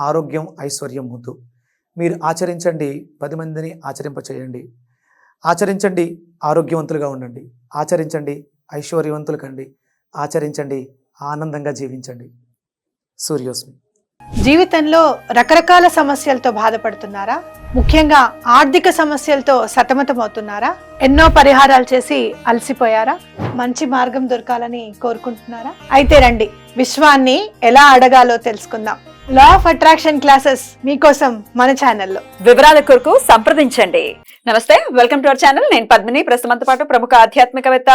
ఆరోగ్యం ఐశ్వర్యం ముద్దు మీరు ఆచరించండి పది మందిని ఆచరింపచేయండి. ఆచరించండి ఆరోగ్యవంతులుగా ఉండండి. ఆచరించండి ఐశ్వర్యవంతులు కండి ఆచరించండి ఆనందంగా జీవించండి. సూర్యోస్మి. జీవితంలో రకరకాల సమస్యలతో బాధపడుతున్నారా? ముఖ్యంగా ఆర్థిక సమస్యలతో సతమతమవుతున్నారా? ఎన్నో పరిహారాలు చేసి అలసిపోయారా? మంచి మార్గం దొరకాలని కోరుకుంటున్నారా? అయితే రండి విశ్వాన్ని ఎలా అడగాలో తెలుసుకుందాం. లా ఆఫ్ అట్రాక్షన్ క్లాసెస్ మీకోసం మన ఛానల్లో వివరాల కొరకు సంప్రదించండి. నమస్తే వెల్కమ్ టు అవర్ ఛానల్ నేను పద్మిని. ప్రస్తుతంతో పాటు ప్రముఖ ఆధ్యాత్మికవేత్త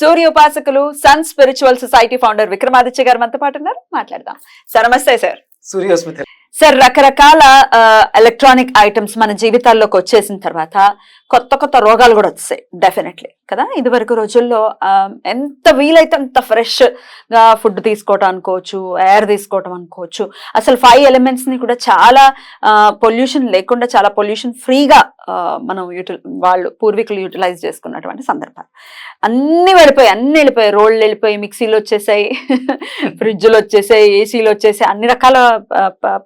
సూర్య ఉపాసకులు sun spiritual society founder Vikramaditya garu మనతో పాటు ఉన్నారు. మాట్లాడదాం. సార్ నమస్తే సార్ సూర్యోస్మి సార్ రకరకాల ఎలక్ట్రానిక్ ఐటమ్స్ మన జీవితాల్లోకి వచ్చేసిన తర్వాత కొత్త కొత్త రోగాలు కూడా వస్తాయి డెఫినెట్లీ కదా? ఇదివరకు రోజుల్లో ఎంత వీలైతే అంత ఫ్రెష్గా ఫుడ్ తీసుకోవటం అనుకోవచ్చు ఎయిర్ తీసుకోవటం అనుకోవచ్చు. అసలు ఫైవ్ ఎలిమెంట్స్ని కూడా చాలా పొల్యూషన్ లేకుండా చాలా పొల్యూషన్ ఫ్రీగా మనం యూటి వాళ్ళు పూర్వీకులు యూటిలైజ్ చేసుకున్నటువంటి సందర్భాలు. అన్ని వెళ్ళిపోయి అన్ని వెళ్ళిపోయి రోళ్ళు వెళ్ళిపోయి మిక్సీలు వచ్చేసాయి ఫ్రిడ్జ్లు వచ్చేసాయి ఏసీలు వచ్చేసాయి అన్ని రకాల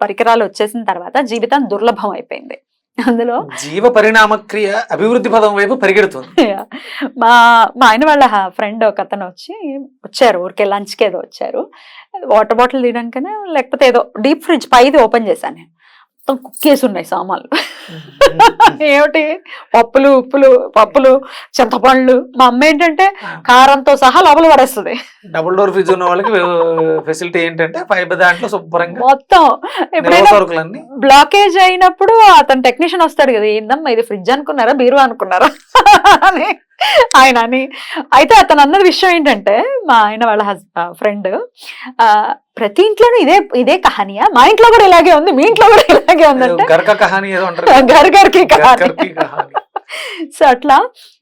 పరికరాలు వచ్చేసిన తర్వాత జీవితం దుర్లభం అయిపోయింది. అందులో జీవ పరిణామ క్రియ అభివృద్ధి పదం వైపు పరిగెడుతుంది. మా మా ఆయన వాళ్ళ ఫ్రెండ్ ఒక అతను వచ్చి వచ్చారు ఊరికే లంచ్కి ఏదో వచ్చారు. వాటర్ బాటిల్ తీయడానికనే లేకపోతే ఏదో డీప్ ఫ్రిడ్జ్ పైది ఓపెన్ చేశాను నేను. మొత్తం కుక్కేసి ఉన్నాయి సామాన్లు ఏమిటి? పప్పులు ఉప్పులు పప్పులు చింతపండ్లు మా అమ్మ ఏంటంటే కారంతో సహా లోపల పడేస్తుంది. డబుల్ డోర్ ఫ్రిడ్జ్ ఉన్న వాళ్ళకి ఫెసిలిటీ ఏంటంటే ఫైబర్ దాంట్లో శుభ్రంగా మొత్తం. ఎప్పుడైనా బ్లాకేజ్ అయినప్పుడు అతను టెక్నీషియన్ వస్తాడు కదా ఏందమ్మా ఇది ఫ్రిడ్జ్ అనుకున్నారా బీరు అనుకున్నారా? అని. ఆయన అని. అయితే అతను అన్నది విషయం ఏంటంటే మా ఆయన వాళ్ళ హస్బెండ్ ఫ్రెండ్ ప్రతి ఇంట్లోనూ ఇదే ఇదే కహానియా మా ఇంట్లో కూడా ఇలాగే ఉంది మీ ఇంట్లో కూడా ఇలాగే ఉందంటే? గర్ గర్కి కహాని సో అట్లా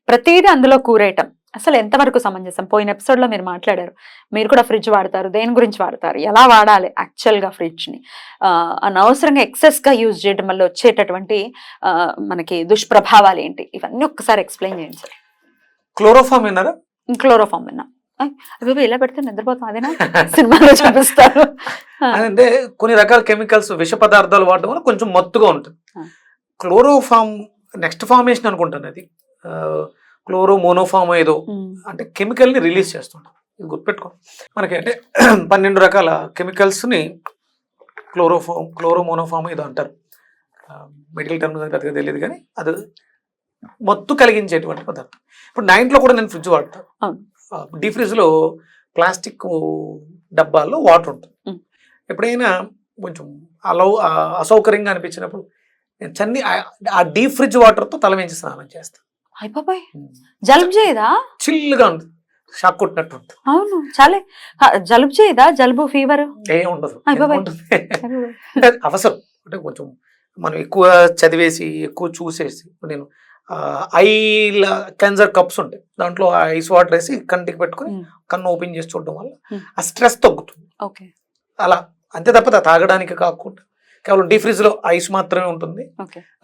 ప్రతిదీ అందులో కూరేయటం. అసలు ఎంతవరకు సమంజసం? పోయిన ఎపిసోడ్లో మీరు మాట్లాడారు. మీరు కూడా ఫ్రిడ్జ్ వాడతారు దేని గురించి వాడతారు? ఎలా వాడాలి యాక్చువల్గా ఫ్రిడ్జ్ని ఆ, అనవసరంగా ఎక్సెస్గా యూజ్ చేయడం వల్ల వచ్చేటటువంటి ఆ, మనకి దుష్ప్రభావాలు ఏంటి? ఇవన్నీ ఒక్కసారి ఎక్స్ప్లెయిన్ చేయండి సార్. క్లోరోఫామ్ విన్నారా? క్లోరోఫామ్ విన్నా. అవి ఇలా పెడితే నిద్రపోతాం అదేనా? సినిమాలో చూపిస్తారు. అంటే కొన్ని రకాల కెమికల్స్ విష పదార్థాలు వాడడం వల్ల కొంచెం మత్తుగా ఉంటుంది. క్లోరోఫామ్ నెక్స్ట్ ఫార్మేషన్ అనుకుంటాను అది. క్లోరో మోనోఫామ్ ఏదో అంటే కెమికల్ని రిలీజ్ చేస్తుంటాం. ఇది గుర్తుపెట్టుకో మనకి అంటే పన్నెండు రకాల కెమికల్స్ని క్లోరోఫామ్ క్లోరోమోనోఫామ్ ఏదో అంటారు. మెడికల్ టర్మ్ పెద్దగా తెలియదు కానీ అది మత్తు కలిగించేటువంటి పదార్థం. ఇప్పుడు నా ఇంట్లో కూడా నేను ఫ్రిడ్జ్ వాడతాను. డీ ఫ్రిడ్జ్లో ప్లాస్టిక్ డబ్బాల్లో వాటర్ ఉంటుంది. ఎప్పుడైనా కొంచెం అలౌ అసౌకర్యంగా అనిపించినప్పుడు నేను చన్ని ఆ- డీప్ ఫ్రిడ్జ్ వాటర్తో తల వేయించి స్నానం చేస్తాను జలుబు చేయదా? చిల్లుగా ఉంటుంది షాక్ కొట్టినట్టు ఉంటుంది అవును చాలే. జలుబు చేయదా? జలుబు ఫీవర్? ఏం ఉండదు. అవసరం. అంటే కొంచెం మనం ఎక్కువ చదివేసి ఎక్కువ చూసేసి నేను ఐ క్లెన్జర్ కప్స్ ఉంటాయి. దాంట్లో ఐస్ వాటర్ వేసి కంటికి పెట్టుకొని. కన్ను ఓపెన్ చేసి చూడడం వల్ల. ఆ స్ట్రెస్ తగ్గుతుంది. ఓకే. అలా అంతే తప్ప తాగడానికి కాకుండా కేవలం డీ ఫ్రిడ్జ్లో ఐస్ మాత్రమే ఉంటుంది.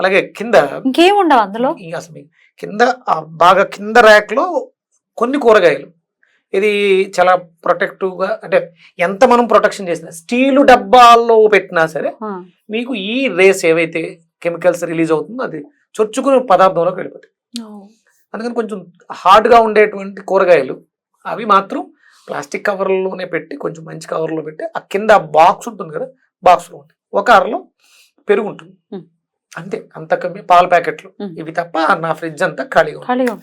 అలాగే కింద ఇంకేం ఉండవు అందులో? అసలు కింద బాగా కింద ర్యాక్లో కొన్ని కూరగాయలు. ఇది చాలా ప్రొటెక్టివ్గా అంటే ఎంత మనం ప్రొటెక్షన్ చేసినా స్టీలు డబ్బాల్లో పెట్టినా సరే మీకు ఈ రేస్ ఏవైతే కెమికల్స్ రిలీజ్ అవుతుందో అది చొచ్చుకునే పదార్థంలోకి వెళ్ళిపోతాయి అందుకని కొంచెం హార్డ్గా ఉండేటువంటి కూరగాయలు అవి మాత్రం ప్లాస్టిక్ కవర్లోనే పెట్టి కొంచెం మంచి కవర్లో పెట్టి ఆ కింద బాక్స్ ఉంటుంది కదా బాక్స్లో ఉంటుంది ఒక అరలో పెరుగు ఉంటుంది. అంతే అంత. కమ్మి పాల ప్యాకెట్లు. ఇవి తప్ప నా ఫ్రిడ్జ్ అంతా ఖాళీగా. ఖాళీగా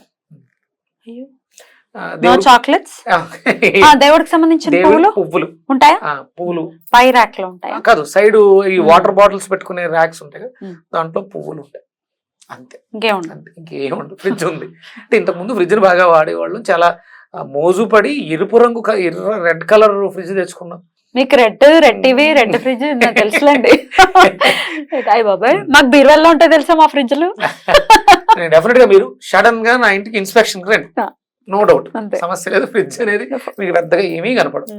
చాక్లెట్స్ దేవుడికి సంబంధించిన పువ్వులు? పువ్వులు. ఉంటాయా? ఆ, పువ్వులు. పై ర్యాక్లో ఉంటాయా? కాదు సైడ్ ఈ. వాటర్ బాటిల్స్ పెట్టుకునే ర్యాక్స్ ఉంటాయి కదా. దాంట్లో పువ్వులు ఉంటాయి. అంతే. ఇంకేం ఉండదు ఇంకేం ఉండదు ఫ్రిడ్జ్ ఉంది. అంటే ఇంతకుముందు ఫ్రిడ్జ్ని బాగా వాడేవాళ్ళు. చాలా మోజు పడి ఎరుపు రంగు ఎర్ర రెడ్ కలర్ ఫ్రిడ్జ్ తెచ్చుకున్నాం. మీకు red red TV red fridge నాకు తెలుసులేండి. అయ్యి బాబాయ్ మాకు బీరువాల్లో ఉంటాయి తెలుసా మా ఫ్రిడ్జ్లు? డెఫినెట్గా మీరు సడన్గా నా ఇంటికి ఇన్స్పెక్షన్ రండి. No doubt. అంతే. సమస్య లేదు. ఫ్రిడ్జ్ అనేది మీకు పెద్దగా ఏమీ కనపడదు.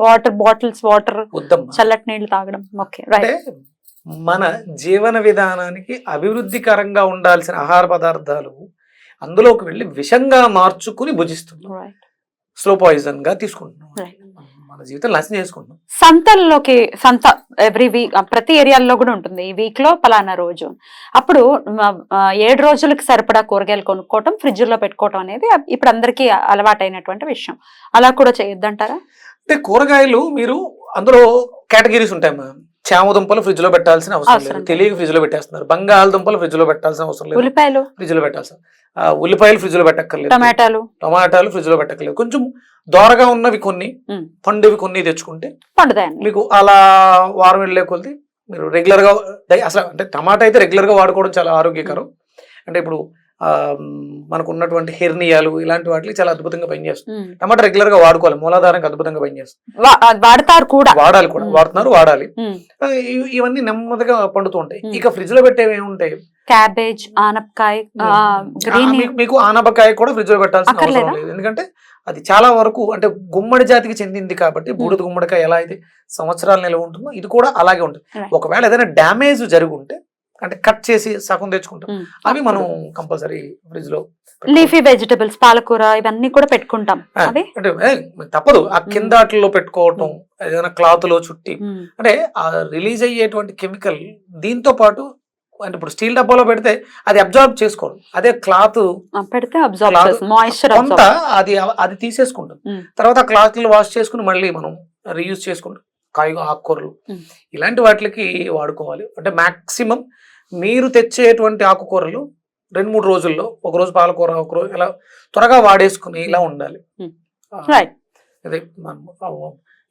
వాటర్ బాటిల్స్ వాటర్ చల్లటి నీళ్ళు తాగడం. ఓకే అంటే మన జీవన విధానానికి అభివృద్ధికరంగా ఉండాల్సిన ఆహార పదార్థాలు అందులోకి వెళ్ళి విషంగా మార్చుకుని భుజిస్తున్నాం. స్లో పాయిజన్గా తీసుకుంటున్నాం. మన జీవితం నాశనం చేసుకుంటున్నాం. సంతల్లోకి సంత ఎవ్రీ వీక్ ప్రతి ఏరియాల్లో కూడా ఉంటుంది. ఈ వీక్లో పలానా రోజు. అప్పుడు ఏడు రోజులకు సరిపడా కూరగాయలు కొనుక్కోవటం ఫ్రిడ్జ్లో పెట్టుకోవటం అనేది ఇప్పుడు అందరికీ అలవాటైనటువంటి విషయం. అలా కూడా చేయొద్దంటారా? అంటే కూరగాయలు మీరు అందులో కేటగిరీస్ ఉంటాయి మా చామదుంపలు ఫ్రిడ్జ్లో పెట్టాల్సిన అవసరం లేదు. తెలియక ఫ్రిడ్జ్లో పెట్టేస్తున్నారు. బంగాళదుంపలు ఫ్రిడ్జ్లో పెట్టాల్సిన అవసరం లేదు. ఉల్లిపాయలు? ఫ్రిడ్జ్లో పెట్టాల్సిన ఉల్లిపాయలు ఫ్రిడ్జ్లో పెట్టక్కర్లేదు. టమాటాలు? టమాటాలు ఫ్రిడ్జ్లో పెట్టక్కర్లేదు. కొంచెం దోరగా ఉన్నవి కొన్ని. పండువి కొన్ని తెచ్చుకుంటే మీకు అలా వారం వెళ్ళే కొద్ది మీరు రెగ్యులర్గా అసలు అంటే టమాటా అయితే రెగ్యులర్గా వాడుకోవడం చాలా ఆరోగ్యకరం. అంటే ఇప్పుడు మనకు ఉన్నటువంటి హెర్నియాలు ఇలాంటి వాటికి చాలా అద్భుతంగా పనిచేస్తుంది. టమాటా రెగ్యులర్గా వాడుకోవాలి మూలాధారానికి అద్భుతంగా పనిచేస్తుంది. వాడతారు కూడా. వాడాలి కూడా. వాడుతున్నారు వాడాలి. ఇవన్నీ నెమ్మదిగా పండుతూ ఉంటాయి. ఇక ఫ్రిడ్జ్లో పెట్టేవి ఏముంటాయి? క్యాబేజ్ ఆనపకాయ మీకు- ఆనపకాయ కూడా ఫ్రిడ్జ్లో పెట్టాల్సిన అవసరం? లేదు. ఎందుకంటే అది చాలా వరకు అంటే గుమ్మడి జాతికి చెందింది కాబట్టి బూడిద గుమ్మడికాయ ఎలా అయితే సంవత్సరాలు నిల్వ ఉంటుందో ఇది కూడా అలాగే ఉంటుంది. ఒకవేళ ఏదైనా డ్యామేజ్ జరిగి ఉంటే అంటే కట్ చేసి సగం తెచ్చుకుంటాం. అవి మనం కంపల్సరీ ఫ్రిడ్జ్లో లీఫీ వెజిటబుల్స్ పాలకూర ఇవన్నీ కూడా పెట్టుకుంటాం. అంటే తప్పదు. ఆ కింద పెట్టుకోవటం ఏదైనా క్లాత్లో చుట్టి. అంటే ఆ రిలీజ్ అయ్యేటువంటి కెమికల్ దీంతో పాటు అంటే ఇప్పుడు స్టీల్ డబ్బాలో పెడితే అది అబ్జార్బ్ చేసుకోవడం అదే క్లాత్ పెడితే అబ్జర్వ్ మాయిశ్చర్ కొంత అది అది తీసేసుకుంటుంది ఉమ్. తర్వాత ఆ క్లాత్లు వాష్ చేసుకుని మళ్ళీ మనం రీయూజ్ చేసుకుంటాం. కాయ ఆకుకూరలు. ఇలాంటి వాటికి వాడుకోవాలి. అంటే మాక్సిమం మీరు తెచ్చేటువంటి ఆకుకూరలు రెండు మూడు రోజుల్లో ఒక రోజు పాలకూర ఒక రోజు ఇలా త్వరగా వాడేసుకుని ఇలా ఉండాలి. రైట్ అదే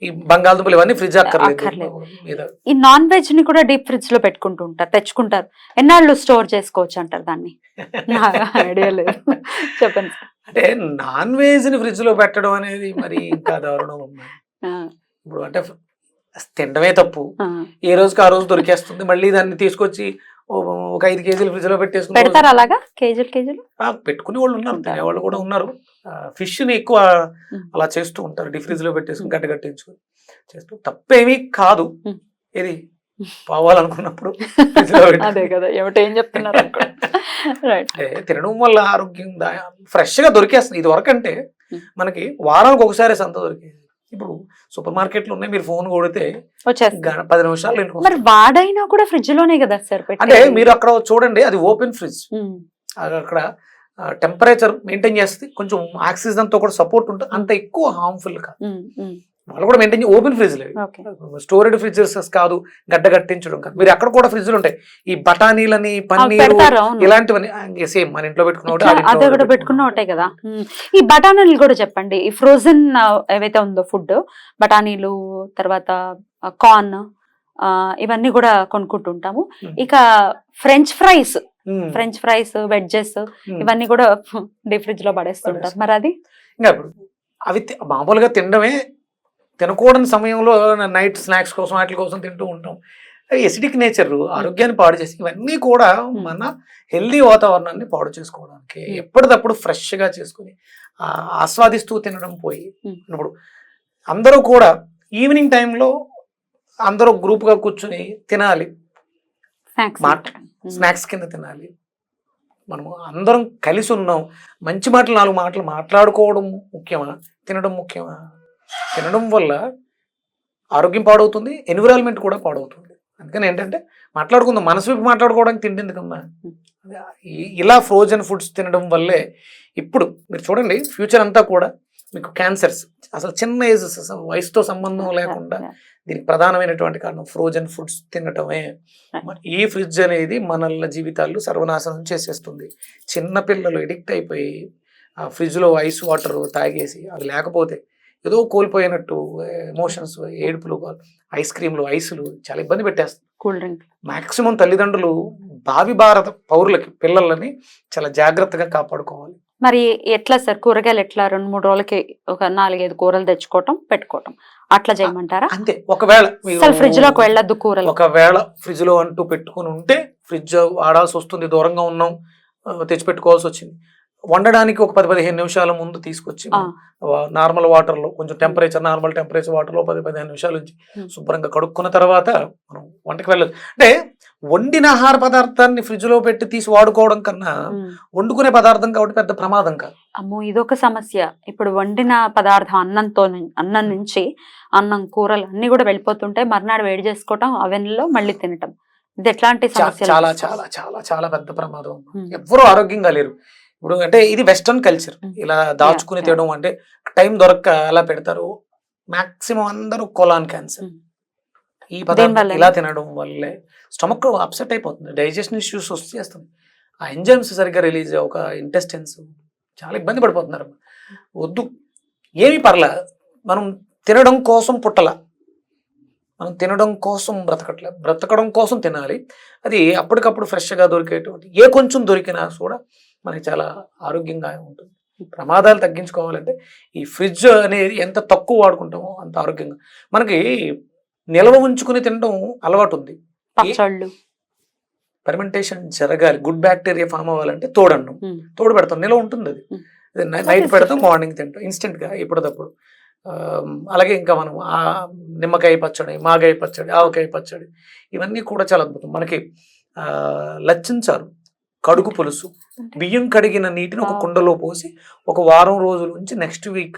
ఈ బంగాళదుంపలు ఇవన్నీ ఫ్రిడ్జ్ అక్కర్లేదు. ఈ నాన్ వెజ్ని కూడా డీప్ ఫ్రిడ్జ్లో పెట్టుకుంటూ ఉంటారు తెచ్చుకుంటారు. ఎన్నాళ్ళు స్టోర్ చేసుకోవచ్చు అంటారు దాన్ని? ఐడియా లేదు. చెప్పండి. అంటే నాన్ వెజ్ని ఫ్రిడ్జ్లో పెట్టడం అనేది మరి ఇంకా దారుణం ఇప్పుడు అంటే తినడమే తప్పు. ఏ రోజుకి ఆ రోజు దొరికేస్తుంది మళ్ళీ దాన్ని తీసుకొచ్చి ఒక ఐదు కేజీలు ఫ్రిడ్జ్లో పెట్టేసుకుని పెడతారు అలాగా? కేజీలు కేజీలు? పెట్టుకునే వాళ్ళు ఉన్నారు ఉంటారు. తినే వాళ్ళు కూడా ఉన్నారు. ఫిష్ని ఎక్కువ. అలా చేస్తూ ఉంటారు. డీ ఫ్రిడ్జ్లో పెట్టేసుకుని గడ్డ కట్టించుకుని చేస్తూ తప్పేమీ కాదు. ఇది పోవాలనుకున్నప్పుడు అదే కదా ఏమిటి చెప్తున్నారు అంటే తినడం వల్ల ఆరోగ్యం ఫ్రెష్గా దొరికేస్తుంది. ఇది వరకు అంటే ఉమ్. మనకి వారానికి ఒకసారి సంత దొరికేది. ఇప్పుడు సూపర్ మార్కెట్లు ఉన్నాయి మీరు ఫోన్ కొడితే పది నిమిషాలు మరి వాడైనా కూడా ఫ్రిడ్జ్లోనే కదా సార్ అంటే? మీరు అక్కడ చూడండి అది ఓపెన్ ఫ్రిడ్జ్. అక్కడ టెంపరేచర్ మెయింటైన్ చేస్తే కొంచెం ఆక్సిజన్తో కూడా సపోర్ట్ ఉంటుంది అంత ఎక్కువ హార్మ్ఫుల్ కాదు. వాళ్ళు కూడా మెయింటైన్ ఓపెన్ ఫ్రిడ్జ్ లేదు ఓకే స్టోరేజ్ ఫ్రిడ్జెస్ కాదు గడ్డ కట్టించడం కాదు మీరు అక్కడ కూడా ఫ్రిడ్జ్లు ఉంటాయి ఈ బఠానీలని పన్నీరు. ఇలాంటివన్నీ సేమ్ మన ఇంట్లో పెట్టుకున్న కదా. ఈ బఠానీలు కూడా చెప్పండి ఈ ఫ్రోజన్ ఏవైతే ఉందో ఫుడ్ బఠానీలు తర్వాత కార్న్ ఇవన్నీ కూడా కొనుక్కుంటుంటాము. ఇక French fries French fries wedges um. ఇవన్నీ కూడా డీప్ ఫ్రిడ్జ్లో పడేస్తుంటారు. మరి అది ఇంకా అవి మామూలుగా తినడమే తినకూడని సమయంలో నైట్ స్నాక్స్ కోసం వాటి కోసం తింటూ ఉంటాం. ఎసిడిక్ నేచర్ ఆరోగ్యాన్ని పాడు చేసి ఇవన్నీ కూడా మన హెల్దీ వాతావరణాన్ని పాడు చేసుకోవడానికి. ఎప్పటికప్పుడు fresh గా చేసుకుని ఆస్వాదిస్తూ తినడం పోయి. ఇప్పుడు అందరూ కూడా ఈవినింగ్ టైంలో అందరూ group గా కూర్చుని తినాలి. స్నాక్స్ కింద తినాలి. మనము అందరం కలిసి ఉన్నాం. మంచి మాటలు నాలుగు మాటలు మాట్లాడుకోవడం ముఖ్యమా? తినడం ముఖ్యమా? తినడం వల్ల ఆరోగ్యం పాడవుతుంది ఎన్విరాన్మెంట్ కూడా పాడవుతుంది. అందుకని ఏంటంటే మాట్లాడుకుందాం మనసు విప్పి మాట్లాడుకోవడానికి తిండి ఎందుకమ్మా? ఈ- ఇలా ఫ్రోజన్ ఫుడ్స్ తినడం వల్లే ఇప్పుడు మీరు చూడండి ఫ్యూచర్ అంతా కూడా మీకు క్యాన్సర్స్ అసలు చిన్న ఏజ్ వయసుతో సంబంధం లేకుండా దీనికి ప్రధానమైనటువంటి కారణం ఫ్రోజన్ ఫుడ్స్ తినటమే. మరి ఈ ఫ్రిడ్జ్ అనేది మనల్ని జీవితాలు సర్వనాశనం చేసేస్తుంది. చిన్న పిల్లలు ఎడిక్ట్ అయిపోయి ఆ ఫ్రిడ్జ్లో ఐస్ వాటర్ తాగేసి అది లేకపోతే ఏదో కోల్పోయినట్టు ఎమోషన్స్ ఏడుపులు ఐస్ క్రీమ్లు ఐసులు చాలా ఇబ్బంది పెట్టేస్తుంది. కూల్ డ్రింక్ మాక్సిమం తల్లిదండ్రులు భావి భారత పౌరులకి పిల్లలని చాలా జాగ్రత్తగా కాపాడుకోవాలి. మరి ఎట్లా సార్? కూరగాయలు ఎట్లా? రెండు మూడు రోజులకి ఒక నాలుగైదు కూరలు తెచ్చుకోవటం పెట్టుకోవటం. అట్లా చేయమంటారా? అంతే. ఒకవేళ అసలు ఫ్రిడ్జ్లోకి వెళ్ళొద్దు కూరలు. ఒకవేళ ఫ్రిడ్జ్లో అంటూ పెట్టుకుని ఉంటే ఫ్రిడ్జ్ వాడాల్సి వస్తుంది దూరంగా ఉన్నాం తెచ్చి పెట్టుకోవాల్సి వచ్చింది. వండడానికి ఒక పది పదిహేను నిమిషాల ముందు తీసుకొచ్చి. నార్మల్ వాటర్లో కొంచెం టెంపరేచర్ నార్మల్ టెంపరేచర్ వాటర్లో పది పదిహేను నిమిషాల నుంచి. శుభ్రంగా కడుక్కున్న తర్వాత మనం వంటకి వెళ్ళదు అంటే వండిన ఆహార పదార్థాన్ని ఫ్రిడ్జ్లో పెట్టి తీసి వాడుకోవడం కన్నా. వండుకునే పదార్థం కాబట్టి పెద్ద ప్రమాదం కాదు అమ్మో ఇదొక సమస్య ఇప్పుడు వండిన పదార్థం అన్నంతో అన్నం నుంచి అన్నం కూరలు అన్ని కూడా వెళ్ళిపోతుంటే మర్నాడు వేడి చేసుకోవటం అవెన్లో మళ్ళీ తినటం ఇది ఎట్లాంటి చాలా చాలా చాలా చాలా పెద్ద ప్రమాదం. ఎవ్వరూ ఆరోగ్యంగా లేరు ఇప్పుడు అంటే ఇది వెస్టర్న్ కల్చర్ Hmm. ఇలా దాచుకుని. తినడం అంటే టైం దొరక్క ఎలా పెడతారు. మాక్సిమం అందరూ కొలాన్ క్యాన్సర్ Hmm. ఈ పదార్థం? ఇలా తినడం వల్లే స్టమక్ అప్సెట్ అయిపోతుంది. డైజెషన్ ఇష్యూస్ వచ్చేస్తుంది ఆ ఎంజైమ్స్ సరిగ్గా రిలీజ్ ఒక ఇంటెస్టెన్స్ చాలా ఇబ్బంది పడిపోతున్నారు. వద్దు. ఏమీ పర్లే. మనం తినడం కోసం పుట్టల. మనం తినడం కోసం బ్రతకట్లే. బ్రతకడం కోసం తినాలి. అది అప్పటికప్పుడు ఫ్రెష్గా దొరికేటువంటి ఏ కొంచెం దొరికినా కూడా మనకి చాలా ఆరోగ్యంగా ఉంటుంది. ఈ ప్రమాదాలు తగ్గించుకోవాలంటే ఈ ఫ్రిడ్జ్ అనేది ఎంత తక్కువ వాడుకుంటామో అంత ఆరోగ్యంగా. మనకి నిల్వ ఉంచుకుని తినడం అలవాటు ఉంది. పచ్చళ్ళు. ఫెర్మెంటేషన్ జరగాలి. గుడ్ బ్యాక్టీరియా ఫామ్ అవ్వాలంటే తోడన్నం. తోడు పెడతాం. నిల్వ ఉంటుంది అది. నైట్ పెడతాం. మార్నింగ్ తింటాం ఇన్స్టెంట్గా ఎప్పటిదప్పుడు అలాగే ఇంకా మనం ఆ నిమ్మకాయ పచ్చడి మాగాయ పచ్చడి ఆవకాయ పచ్చడి ఇవన్నీ కూడా చాలా అద్భుతం. మనకి లచ్చించారు కడుగు పులుసు బియ్యం కడిగిన నీటిని ఒక. కుండలో పోసి ఒక వారం రోజుల నుంచి నెక్స్ట్ వీక్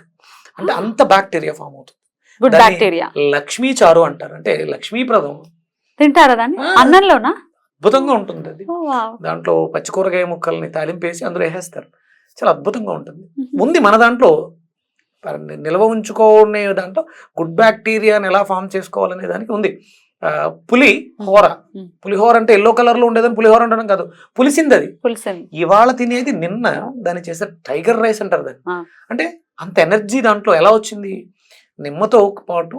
అంటే అంత బ్యాక్టీరియా ఫామ్ అవుతుంది. గుడ్ బ్యాక్టీరియా లక్ష్మీ చారు అంటారు. అంటే లక్ష్మీప్రదం తింటారా దాన్ని? ఆ. అన్నంలోనా? అద్భుతంగా ఉంటుంది అది. దాంట్లో పచ్చికూరగాయ ముక్కల్ని తాలింపేసి అందులో వేసేస్తారు. చాలా అద్భుతంగా ఉంటుంది. ఉంది మన దాంట్లో. నిల్వ ఉంచుకోనే దాంట్లో గుడ్ బ్యాక్టీరియాని ఎలా ఫామ్ చేసుకోవాలనే దానికి ఉంది. పులి హోర. పులిహోర అంటే ఎల్లో కలర్లో ఉండేదని పులిహోర ఉండడం కాదు పులిసింది అది ఇవాళ తినేది నిన్న దాన్ని చేసే టైగర్ రైస్ అంటారు దాన్ని. అంటే అంత ఎనర్జీ దాంట్లో ఎలా వచ్చింది నిమ్మతో పాటు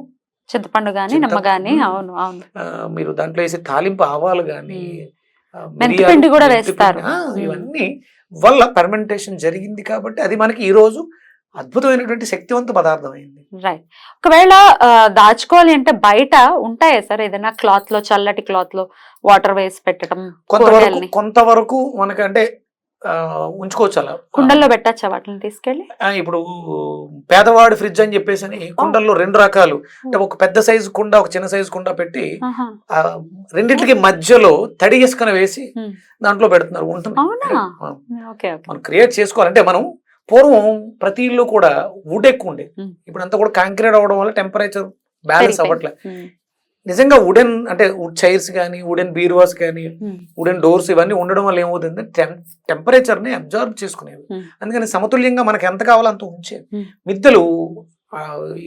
చింతపండు గాని చింత- నిమ్మ గాని మ్మ్. అవును అవును మీరు దాంట్లో వేసే తాలింపు ఆవాలు కానీ. మెంతిపిండి కూడా వేస్తారు. ఇవన్నీ వల్ల ఫెర్మెంటేషన్ జరిగింది కాబట్టి అది మనకి ఈ రోజు అద్భుతమైనటువంటి శక్తివంత పదార్థం అయింది రైట్ ఒకవేళ దాచుకోవాలి అంటే బయట ఉంటాయా సార్? ఏదైనా క్లాత్లో చల్లటి క్లాత్లో వాటర్ వేసి పెట్టడం కొంతవరకు కొంతవరకు మనకి అంటే ఆ, ఉంచుకోవచ్చు అలా. కుండల్లో పెట్టచ్చా వాటిని తీసుకెళ్ళి? ఇప్పుడు పేదవాడి ఫ్రిడ్జ్ అని చెప్పేసి అని కుండల్లో రెండు రకాలు. అంటే ఒక పెద్ద సైజు కుండ ఒక చిన్న సైజు కుండ పెట్టి రెండింటికి మధ్యలో తడి ఇసుకన వేసి. దాంట్లో పెడుతున్నారు. ఉంటుంది మనం క్రియేట్ చేసుకోవాలంటే మనం పూర్వం ప్రతి ఇల్లు కూడా వుడ్ ఎక్కువ ఉండేది మ్మ్. ఇప్పుడు అంతా కూడా కాంక్రీట్ అవ్వడం వల్ల టెంపరేచర్ బ్యాలెన్స్. అవ్వట్లే మ్మ్. నిజంగా వుడెన్ అంటే వుడ్ చైర్స్ కానీ వుడెన్ బీరువాస్ కానీ. వుడెన్ డోర్స్ ఇవన్నీ ఉండడం వల్ల ఏమవుతుంది టెంపరేచర్ని అబ్జర్వ్ చేసుకునేవి. అందుకని సమతుల్యంగా మనకి ఎంత కావాలో అంత మ్మ్. మిద్దెలు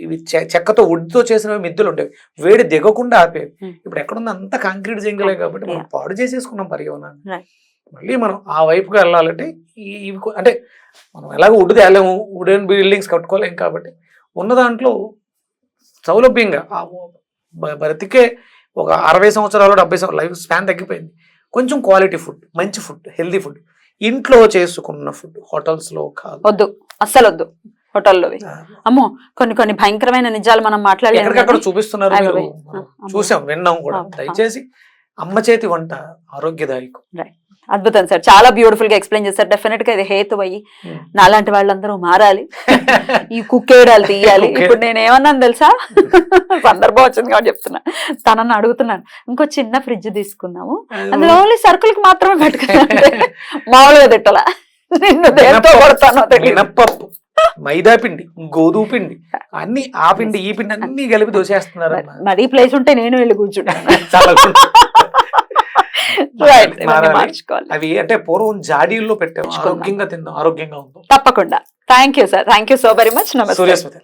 ఇవి చెక్కతో wood తో చేసినవి మిద్దెలు ఉండేవి వేడి దిగకుండా ఆపేవి. ఇప్పుడు ఎక్కడుంది అంత కాంక్రీట్ జంగలే కాబట్టి మనం. పాడు చేసేసుకున్నాం పర్యావరణాన్ని. మళ్ళీ మనం ఆ వైపుగా వెళ్ళాలంటే ఇవి అంటే మనం ఎలాగో వుడ్ తేలేము వుడెన్ బిల్డింగ్స్ కట్టుకోలేం కాబట్టి ఉన్న దాంట్లో సౌలభ్యంగా బ్రతికే ఒక అరవై సంవత్సరాలు డెబ్బై సంవత్సరాలు లైఫ్ స్పాన్ తగ్గిపోయింది. కొంచెం క్వాలిటీ ఫుడ్ మంచి ఫుడ్ హెల్దీ ఫుడ్ ఇంట్లో చేసుకున్న ఫుడ్ హోటల్స్లో కాదు. వద్దు అస్సలు వద్దు హోటల్లోవి అమ్మో కొన్ని కొన్ని భయంకరమైన నిజాలు మనం కానీ చూపిస్తున్నారు. చూసాం విన్నాం కూడా. దయచేసి అమ్మ చేతి వంట ఆరోగ్యదాయకం. అద్భుతం సార్. చాలా బ్యూటిఫుల్గా ఎక్స్ప్లెయిన్ చేస్తారు డెఫినెట్గా ఇది హేతు అయ్యి నాలాంటి వాళ్ళందరూ మారాలి. ఈ కుక్కేడాలు తీయాలి. ఇప్పుడు నేను ఏమన్నాను తెలుసా? సందర్భం వచ్చింది కాబట్టి చెప్తున్నా. తనని అడుగుతున్నాను. ఇంకో చిన్న ఫ్రిడ్జ్ తీసుకుందాము. అందులో ఓన్లీ సరుకులకి మాత్రమే పెట్టుకున్నాను. మామూలుగా తిట్టలా. నిన్ను దేంతో కొడతానో తెలియదు మైదా పిండి గోధుమ పిండి అన్ని ఆ పిండి ఈ పిండి అన్ని కలిపి దోసేస్తున్నారు మరీ ప్లేస్ ఉంటే నేను వెళ్ళి కూర్చుంటాను చాలా Right, ఇవన్నీ మారాలి. మార్చుకోవాలి. అవి అంటే పూర్వం జాడీల్లో పెట్టాము. ఆరోగ్యంగా తిందాం ఆరోగ్యంగా ఉందాం. తప్పకుండా. Thank you sir thank you so very much నమస్తే